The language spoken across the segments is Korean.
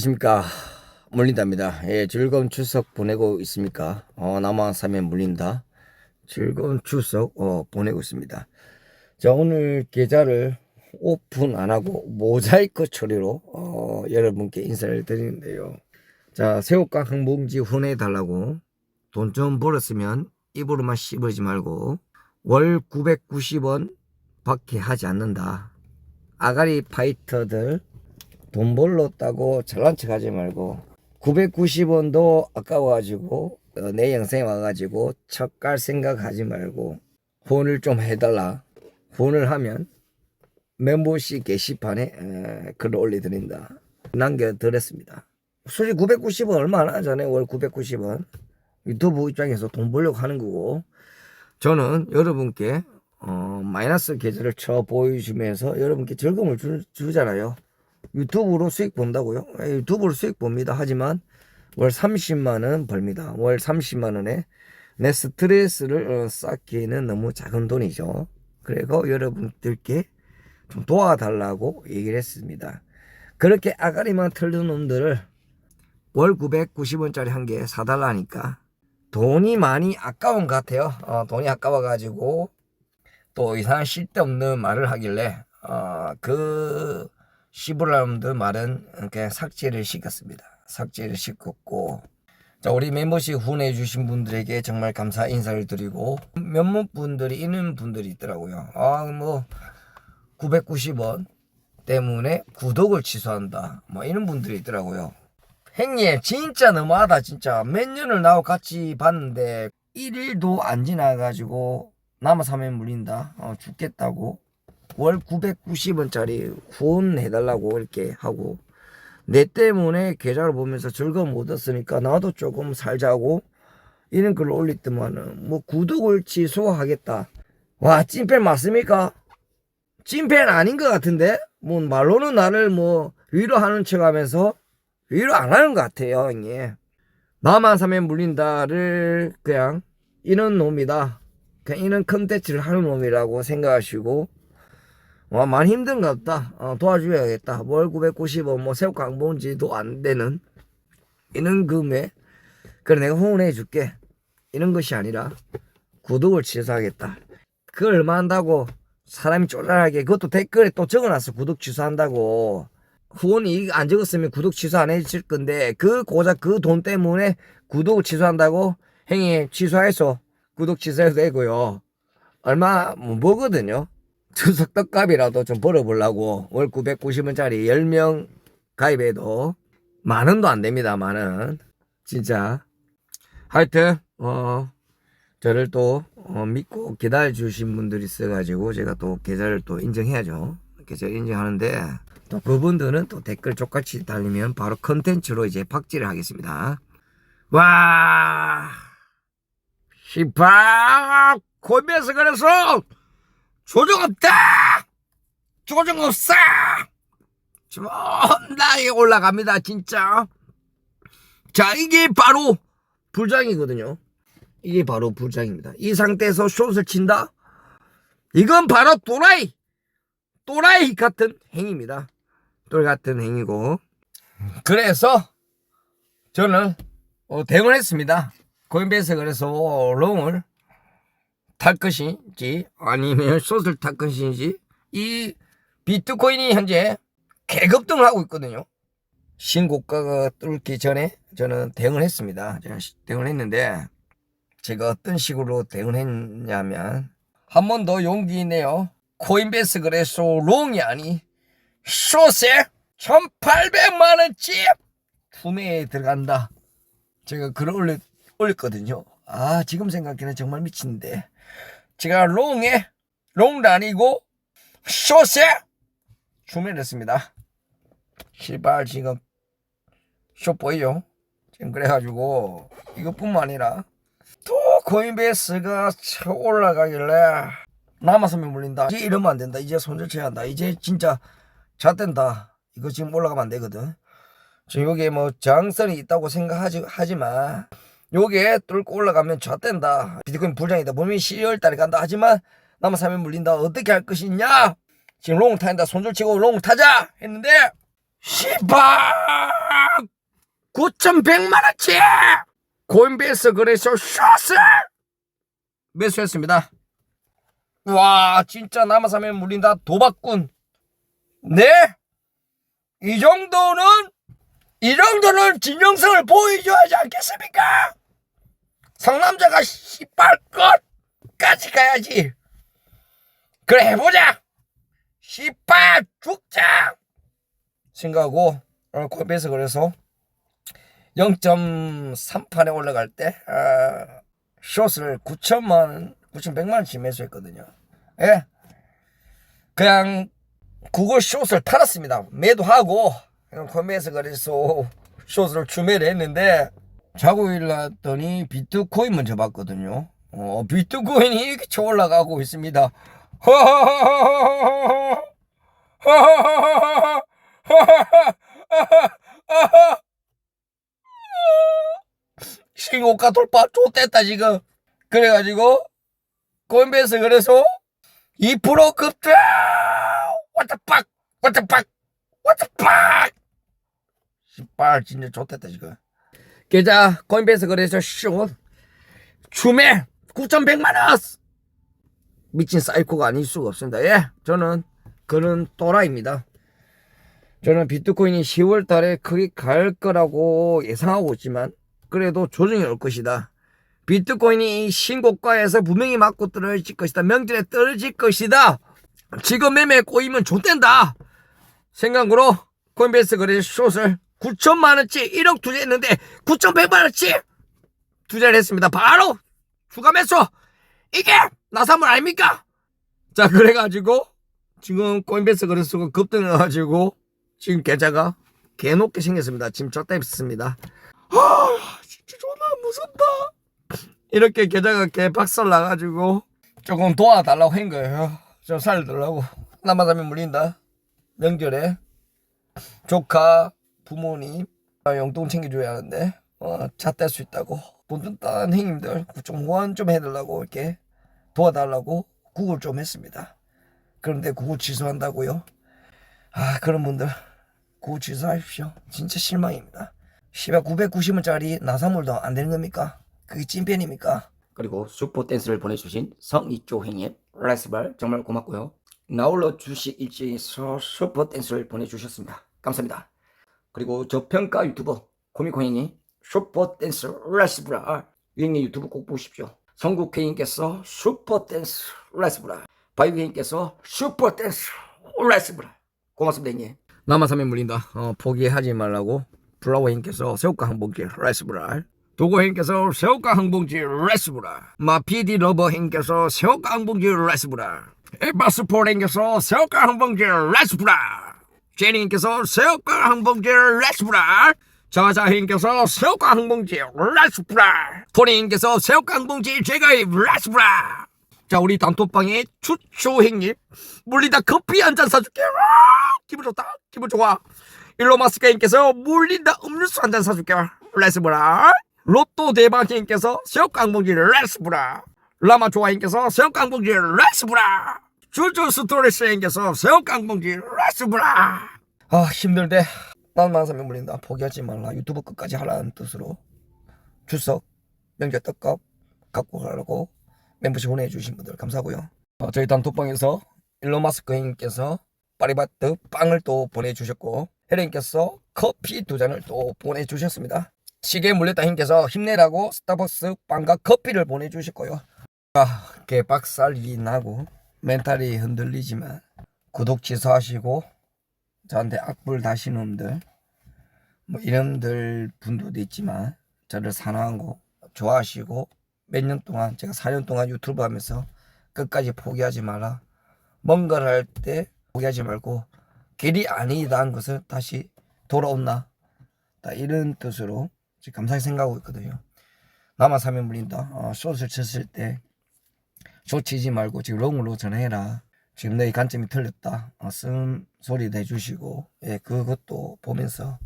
안녕하십니까. 물린답니다. 예 즐거운 추석 보내고 있습니까? 어 나만 사면 물린다. 즐거운 추석 어 보내고 있습니다. 자 오늘 계좌를 오픈 안 하고 모자이크 처리로 어 여러분께 인사를 드리는데요. 자 새우깡 한 봉지 후원해 달라고 돈 좀 벌었으면 입으로만 씹으지 말고 월 990원 밖에 하지 않는다. 아가리 파이터들 돈 벌렀다고 잘난 척 하지 말고 990원도 아까워가지고 어, 내 영상에 와가지고 척갈 생각하지 말고 후원을 좀 해달라. 후원을 하면 멤버십 게시판에 에, 글을 올려드린다. 남겨드렸습니다. 솔직히 990원 얼마 안 하잖아요 월 990원 유튜브 입장에서 돈 벌려고 하는 거고 저는 여러분께 어, 마이너스 계좌를 쳐 보여주면서 여러분께 즐거움을 주, 주잖아요 유튜브로 수익 본다고요? 예, 유튜브로 수익 봅니다. 하지만 월 30만 원 벌니다. 월 30만 원에 내 스트레스를 어, 쌓기에는 너무 작은 돈이죠. 그리고 여러분들께 좀 도와달라고 얘기를 했습니다. 그렇게 아가리만 털는 놈들을 월 990원짜리 한 개 사달라니까 돈이 많이 아까운 것 같아요. 어, 돈이 아까워가지고 또 이상한 쓸데없는 말을 하길래 어, 그 시브라움드 말은 그냥 삭제를 시켰습니다. 삭제를 시켰고 자 우리 멤버십 후원해 주신 분들에게 정말 감사 인사를 드리고 몇몇 분들이 있는 분들이 있더라고요. 아 뭐 990원 때문에 구독을 취소한다. 뭐 이런 분들이 있더라고요. 행님 진짜 너무하다 진짜 몇 년을 나하고 같이 봤는데 1일도 안 지나가지고 남아 사면 물린다 어, 죽겠다고 월 990원짜리 후원해달라고 이렇게 하고 내 때문에 계좌를 보면서 즐거움 못 얻었으니까 나도 조금 살자고 이런 글을 올렸더만은 뭐 구독을 취소하겠다. 와 찐팬 맞습니까? 찐팬 아닌 것 같은데? 뭐 말로는 나를 뭐 위로하는 척 하면서 위로 안 하는 것 같아요 형님. 나만 사면 물린다를 그냥 이런 놈이다. 그냥 이런 컨텐츠를 하는 놈이라고 생각하시고 와 많이 힘든가 보다. 어, 도와줘야겠다. 월 990원 뭐 새우 강봉지도 안 되는 이런 금액 그래 내가 후원해 줄게. 이런 것이 아니라 구독을 취소하겠다. 그걸 얼마 한다고 사람이 쪼잔하게 그것도 댓글에 또 적어놨어. 구독 취소한다고. 후원이 안 적었으면 구독 취소 안 해줄 건데 그 고작 그 돈 때문에 구독을 취소한다고 행위 취소해서 구독 취소해도 되고요. 얼마 못 보거든요 추석 떡값이라도 좀 벌어보려고 월 990원짜리 10명 가입해도 만 원도 안 됩니다 만원 진짜. 하여튼 어 저를 또 어, 믿고 기다려 주신 분들이 있어가지고 제가 또 계좌를 또 인정해야죠. 계좌 인정하는데 또 그분들은 또 댓글 족같이 달리면 바로 컨텐츠로 이제 박지를 하겠습니다. 와! 시파 고비에서 그래서 조정 없다! 조정 없어! 존나게 올라갑니다, 진짜. 자, 이게 바로 불장이거든요. 이게 바로 불장입니다. 이 상태에서 숏을 친다? 이건 바로 또라이! 또라이 같은 행위입니다. 또라이 같은 행위고. 그래서 저는 어, 대응을 했습니다. 코인베이스 그래서 롱을 탈 것인지 아니면 숏을 탈 것인지 이 비트코인이 현재 개급등을 하고 있거든요. 신고가가 뚫기 전에 저는 대응을 했습니다. 제가 시- 대응을 했는데 제가 어떤 식으로 대응을 했냐면 한 번 더 용기 내요. 코인베이스 그래서 롱이 아니 숏에 1800만 원치 구매에 들어간다. 제가 글을 올렸, 올렸거든요. 아 지금 생각해는 정말 미친데 제가 롱에 롱도 아니고 숏에 주문을 했습니다. 시발 지금 숏 보이죠? 지금 그래가지고 이것뿐만 아니라 또 코인베이스가 쳐 올라가길래 남았으면 물린다. 이제 이러면 안 된다. 이제 손절 쳐야 한다. 이제 진짜 잣된다. 이거 지금 올라가면 안 되거든. 지금 여기에 뭐 저항성이 있다고 생각하지 하지만 요게 뚫고 올라가면 젖된다. 비트코인 불장이다. 몸이 12월 달에 간다. 하지만 남아 사면 물린다. 어떻게 할 것이냐? 지금 롱 타인다. 손절 치고 롱 타자! 했는데 시박 9,100만원치 코인베이스 거래소 숏을 매수했습니다. 와 진짜 남아사면 물린다 도박꾼 네? 이 정도는 이 정도는 진정성을 보여줘야 하지 않겠습니까? 상남자가 씨발 끝까지 가야지 그래 해보자 씨발 죽자 생각하고 오늘 코인베이스 그래서 0.3판에 올라갈 때 아, 숏을 9천만 원, 9,100만 원씩 매수했거든요. 예. 그냥 구글 숏을 팔았습니다. 매도하고 그냥 코인베이스 그래서 숏을 추매를 했는데 자고 일어났더니 비트코인 먼저 봤거든요. 어, 비트코인이 이렇게 쳐 올라가고 있습니다. 신고가 돌파 좆됐다 지금. 그래가지고 코인베이스 그래서 2% 급등 What the fuck? What the fuck? What the fuck? 씨발 진짜 좆됐다 지금 계좌 코인베이스 그래서 슛 추매 9,100만원 미친 사이코가 아닐 수가 없습니다 예 저는 그런 또라이입니다 저는 비트코인이 10월 달에 크게 갈 거라고 예상하고 있지만 그래도 조정이 올 것이다. 비트코인이 신고가에서 분명히 맞고 떨어질 것이다. 명절에 떨어질 것이다. 지금 매매 꼬이면 좆된다. 생각으로 코인베이스 거래 숏을 9천만 원치 1억 투자했는데 9,100만 원치 투자를 했습니다. 바로 추가 매수. 이게 나사물 아닙니까? 자 그래가지고 지금 코인베이스 거래소가 급등해가지고 지금 계좌가 개높게 생겼습니다. 지금 졌다 입습니다. 아, 진짜 존나 무섭다. 이렇게 계좌가 개 박살 나가지고 조금 도와달라고 한 거예요. 좀 살려달라고. 남아가면 물린다. 명절에 조카, 부모님 아, 용돈 챙겨줘야 하는데 어, 잣댈 수 있다고 본뜬딴 형님들 좀 후원 좀 해달라고 이렇게 도와달라고 구글 좀 했습니다. 그런데 구글 취소한다고요? 아 그런 분들 구글 취소하십시오. 진짜 실망입니다. 시발 990원짜리 나사물도 안 되는 겁니까? 그게 찐팬입니까? 그리고 슈퍼 댄스를 보내주신 성이조 행님 라이스발 정말 고맙고요. 나홀로 주식 일지에서 슈퍼 댄스를 보내주셨습니다. 감사합니다. 그리고 저평가 유튜버 코미코행님 슈퍼 댄스 라이스브라. 유행님 유튜브 꼭 보십시오. 성국회님께서 슈퍼 댄스 라이스브라. 바이브행님께서 슈퍼 댄스 라이스브라. 고맙습니다 형님. 남아사면 물린다. 어, 포기하지 말라고 플라워님께서 새우깡 한 봉지 라이스브랄 도고님께서 새우깡 한 봉지 라이스브랄 마피디 러버님께서 새우깡 한 봉지 라이스브랄 에바스포님께서 새우깡 한 봉지 라이스브랄 제니님께서 새우깡 한 봉지 라이스브랄 자자님께서 새우깡 한 봉지 라이스브랄 토니님께서 새우깡 한 봉지 제가입 라이스브랄. 자 우리 단톡방에 추초행님 물리다 커피 한 잔 사줄게 아, 기분 좋다 기분 좋아. 일로 마스크님께서 물린다 음료수 한 잔 사줄게 레스브라 로또 대박님께서 새우깡 봉지 레스브라 라마 좋아님께서 새우깡 봉지 레스브라 줄줄 스토리스님께서 새우깡 봉지 레스브라 아 힘들대 난 만사면 물린다 포기하지 말라 유튜브 끝까지 하라는 뜻으로 출석 명절 떡값 갖고 가라고 멤버십 보내주신 분들 감사하고요 어, 저희 단톡방에서 일론 마스크님께서 파리바트 빵을 또 보내주셨고 혜린께서 커피 두 잔을 또 보내주셨습니다. 시계 물렸다 힘께서 힘내라고 스타벅스 빵과 커피를 보내주셨고요. 아, 개박살이 나고 멘탈이 흔들리지만 구독 취소하시고 저한테 악플 다신 놈들 뭐 이름들 분들도 있지만 저를 사랑하고 좋아하시고 몇 년 동안 제가 4년 동안 유튜브 하면서 끝까지 포기하지 마라. 뭔가를 할 때 포기하지 말고 길이 아니다는 것을 다시 돌아온다. 다 이런 뜻으로 감사히 생각하고 있거든요. 나만 사면 물린다. 어, 숏을 쳤을 때, 숏 치지 말고 지금 롱으로 전해라. 지금 너의 관점이 틀렸다. 어, 쓴 소리도 해주시고, 예, 그것도 보면서,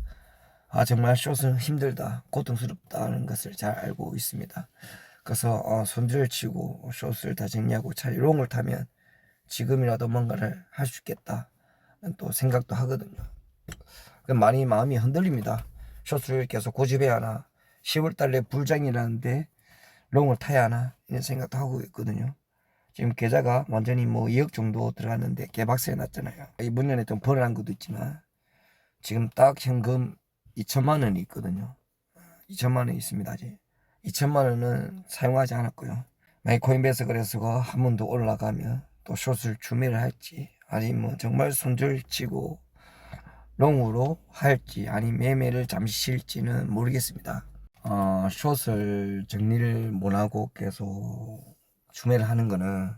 아, 정말 숏은 힘들다. 고통스럽다는 것을 잘 알고 있습니다. 그래서, 어, 손질을 치고, 숏을 다 정리하고 차라리 롱을 타면 지금이라도 뭔가를 할 수 있겠다. 또 생각도 하거든요. 그 많이 마음이 흔들립니다. 숏을 계속 고집해야 하나 10월 달에 불장이라는데 롱을 타야 하나 이런 생각도 하고 있거든요. 지금 계좌가 완전히 뭐 2억 정도 들어갔는데 개박세 났잖아요. 이번 년에 좀 벌어난 것도 있지만 지금 딱 현금 2천만 원이 있거든요. 2천만 원이 있습니다 아직. 2천만 원은 사용하지 않았고요. 만약 코인베이스 거래소가 한 번 더 올라가면 또 숏을 주매를 할지 아니면 뭐 정말 손절치고 롱으로 할지 아니면 매매를 잠시 쉴지는 모르겠습니다. 어, 숏을 정리를 못하고 계속 주매를 하는 거는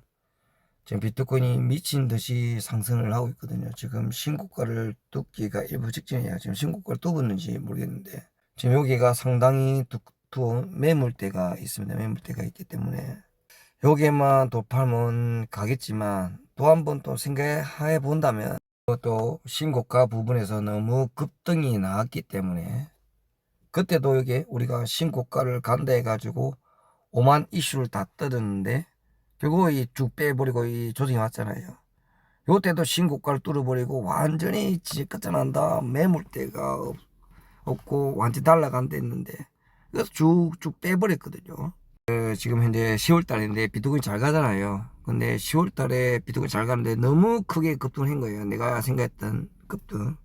지금 비트코인이 미친 듯이 상승을 하고 있거든요. 지금 신고가를 뚫기가 일부 직전이에요. 지금 신고가를 뚫었는지 모르겠는데 지금 여기가 상당히 두툼 매물대가 있습니다. 매물대가 있기 때문에 여기에만 돌파하면 가겠지만 또 한 번 또 생각해 본다면 또 신고가 부분에서 너무 급등이 나왔기 때문에 그때도 여기 우리가 신고가를 간다 해가지고 5만 이슈를 다 뜯었는데 결국 이쭉 빼버리고 이 조정이 왔잖아요. 요때도 신고가를 뚫어버리고 완전히 진짜 끝장난다 매물대가 없, 없고 완전 날라간다 했는데 그래서 쭉쭉 빼버렸거든요. 어, 지금 현재 10월 달인데 비트코인 잘 가잖아요. 근데 10월 달에 비트코인 잘 가는데 너무 크게 급등을 한 거예요. 내가 생각했던 급등.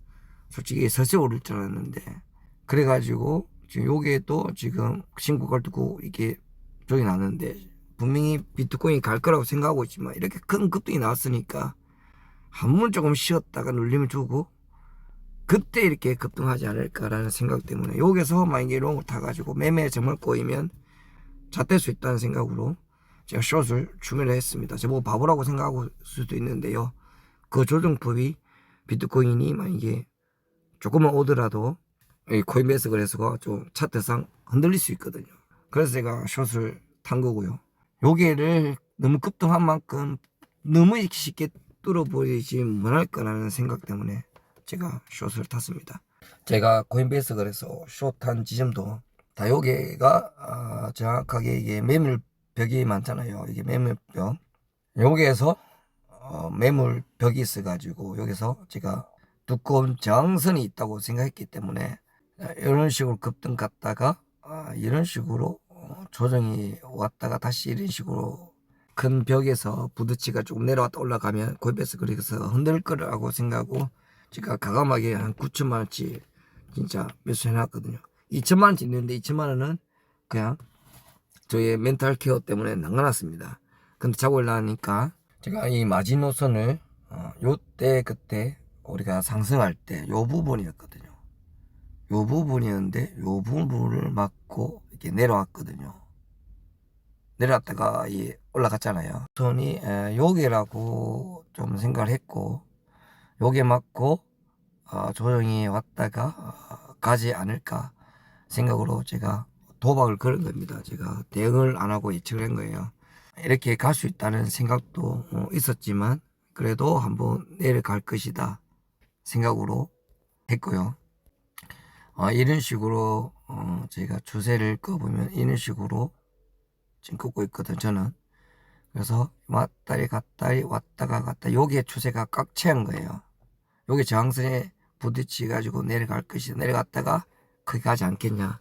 솔직히 서서 오를 줄 알았는데. 그래가지고 지금 요게도 지금 신고가를 두고 이렇게 조이 나는데 분명히 비트코인이 갈 거라고 생각하고 있지만 이렇게 큰 급등이 나왔으니까 한번 조금 쉬었다가 눌림을 주고 그때 이렇게 급등하지 않을까라는 생각 때문에 여기서 만약에 롱을 타가지고 매매에 정말 꼬이면 잣될 수 있다는 생각으로 제가 숏을 주문을 했습니다. 제가 뭐 바보라고 있을 수도 있는데요. 그 조정법이 비트코인이 만약에 조금만 오더라도 이 코인베이스 거래소가 좀 차트상 흔들릴 수 있거든요. 그래서 제가 숏을 탄 거고요. 요게를 너무 급등한 만큼 너무 쉽게 뚫어버리지 못할까라는 생각 때문에 제가 숏을 탔습니다. 제가 코인베이스 거래소 숏한 지점도 다 요게가 아, 정확하게 이게 매물 벽이 많잖아요. 이게 매물 벽. 여기에서 어, 매물 벽이 있어가지고 여기서 제가 두꺼운 저항선이 있다고 생각했기 때문에 아, 이런 식으로 급등 갔다가 아, 이런 식으로 어, 조정이 왔다가 다시 이런 식으로 큰 벽에서 부딪히가 조금 내려왔다 올라가면 고입에서 그래서 흔들 거라고 생각하고 제가 가감하게 한 9천만 원치 진짜 매수해 놨거든요. 2천만 원치 있는데 2천만 원은 그냥 저의 멘탈 케어 때문에 남겨놨습니다. 근데 자고 일어나니까 제가 이 마지노선을 어, 요때 그때 우리가 상승할 때 요 부분이었거든요. 요 부분이었는데 요 부분을 맞고 이렇게 내려왔거든요. 내려왔다가 이 올라갔잖아요. 손이 에, 요게라고 좀 생각을 했고 요게 맞고 어, 조정이 왔다가 어, 가지 않을까 생각으로 제가 도박을 걸은 겁니다. 제가 대응을 안 하고 예측을 한 거예요. 이렇게 갈 수 있다는 생각도 어, 있었지만 그래도 한번 내려갈 것이다 생각으로 했고요. 어, 이런 식으로 어, 제가 주세를 꺼보면 이런 식으로 지금 긋고 있거든 저는. 그래서 왔다리 갔다리 왔다가 갔다 요게 추세가 꽉 채운 거예요. 요게 저항선에 부딪히 가지고 내려갈 것이다. 내려갔다가 거기 가지 않겠냐.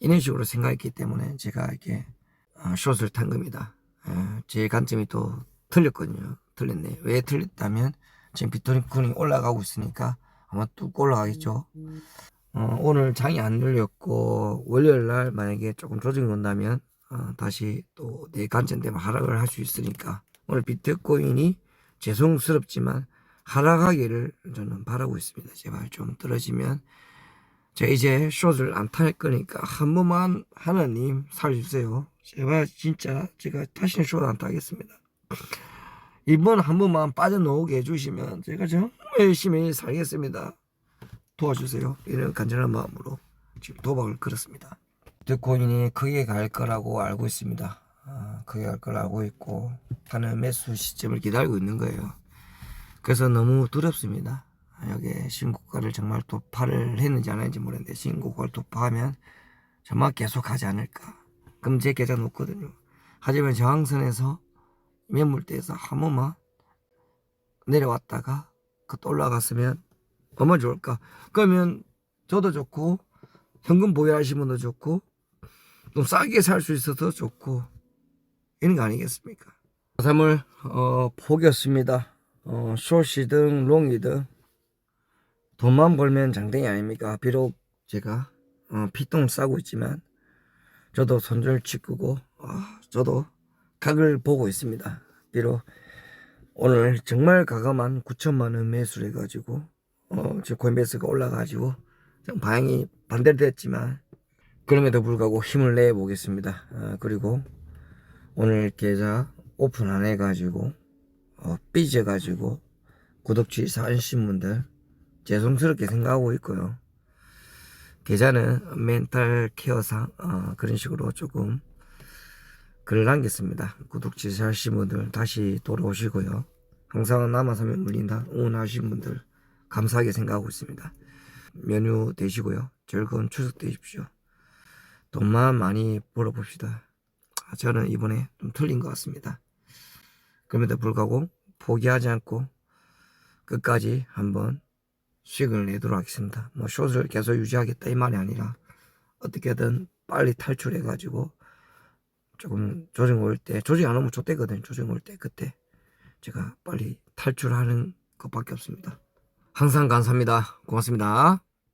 이런 식으로 생각했기 때문에 제가 이렇게 어, 숏을 탄 겁니다. 예, 제 관점이 또 틀렸거든요. 틀렸네. 왜 틀렸다면 지금 비트코인이 올라가고 있으니까 아마 뚝 올라가겠죠. 어, 오늘 장이 안 열렸고 월요일 날 만약에 조금 조정이 온다면 어, 다시 또 내 관점 때문에 하락을 할 수 있으니까 오늘 비트코인이 죄송스럽지만 하락하기를 저는 바라고 있습니다. 제발 좀 떨어지면 제가 이제 숏을 안 탈 거니까 한 번만 하나님 살려주세요. 제발 진짜 제가 다시는 숏 안 타겠습니다. 이번 한 번만 빠져나오게 해주시면 제가 정말 열심히 살겠습니다. 도와주세요. 이런 간절한 마음으로 지금 도박을 걸었습니다. 비트코인이 크게 갈 거라고 알고 있습니다. 아, 크게 갈 거라고 알고 있고 하는 매수 시점을 기다리고 있는 거예요. 그래서 너무 두렵습니다. 아, 여기 신고가를 정말 돌파를 했는지 안 했는지 모르겠는데 신고가를 돌파하면 정말 계속 하지 않을까. 그럼 제 계좌 놓거든요. 하지만 저항선에서 매물대에서 한 번만 내려왔다가 그또 올라갔으면 얼마나 좋을까? 그러면 저도 좋고 현금 보유하시는 분도 좋고 좀 싸게 살 수 있어서 좋고 이런 거 아니겠습니까? 삶을 어, 포기했습니다. 어, 숏이든 롱이든 돈만 벌면 장땡이 아닙니까? 비록 제가 어, 피똥 싸고 있지만 저도 손절 치고 아, 저도 각을 보고 있습니다. 비록 오늘 정말 가감한 9천만 원 매수를 해가지고 어, 지금 코인베이스가 올라가지고 좀 방향이 반대로 됐지만 그럼에도 불구하고 힘을 내 보겠습니다. 아, 그리고 오늘 계좌 오픈 안 해가지고 어, 삐져가지고 구독 취소하신 분들 죄송스럽게 생각하고 있고요. 계좌는 멘탈 케어상 어, 그런 식으로 조금 글을 남겼습니다. 구독 취소하신 분들 다시 돌아오시고요. 항상 남아서면 물린다 응원하신 분들 감사하게 생각하고 있습니다. 연휴 되시고요. 즐거운 추석 되십시오. 돈만 많이 벌어봅시다. 아, 저는 이번에 좀 틀린 것 같습니다. 그럼에도 불구하고 포기하지 않고 끝까지 한번 수익을 내도록 하겠습니다. 뭐 숏을 계속 유지하겠다 이 말이 아니라 어떻게든 빨리 탈출해가지고 조금 조정 올 때 조정 안 오면 좆대거든 조정 올 때 그때 제가 빨리 탈출하는 것밖에 없습니다. 항상 감사합니다. 고맙습니다.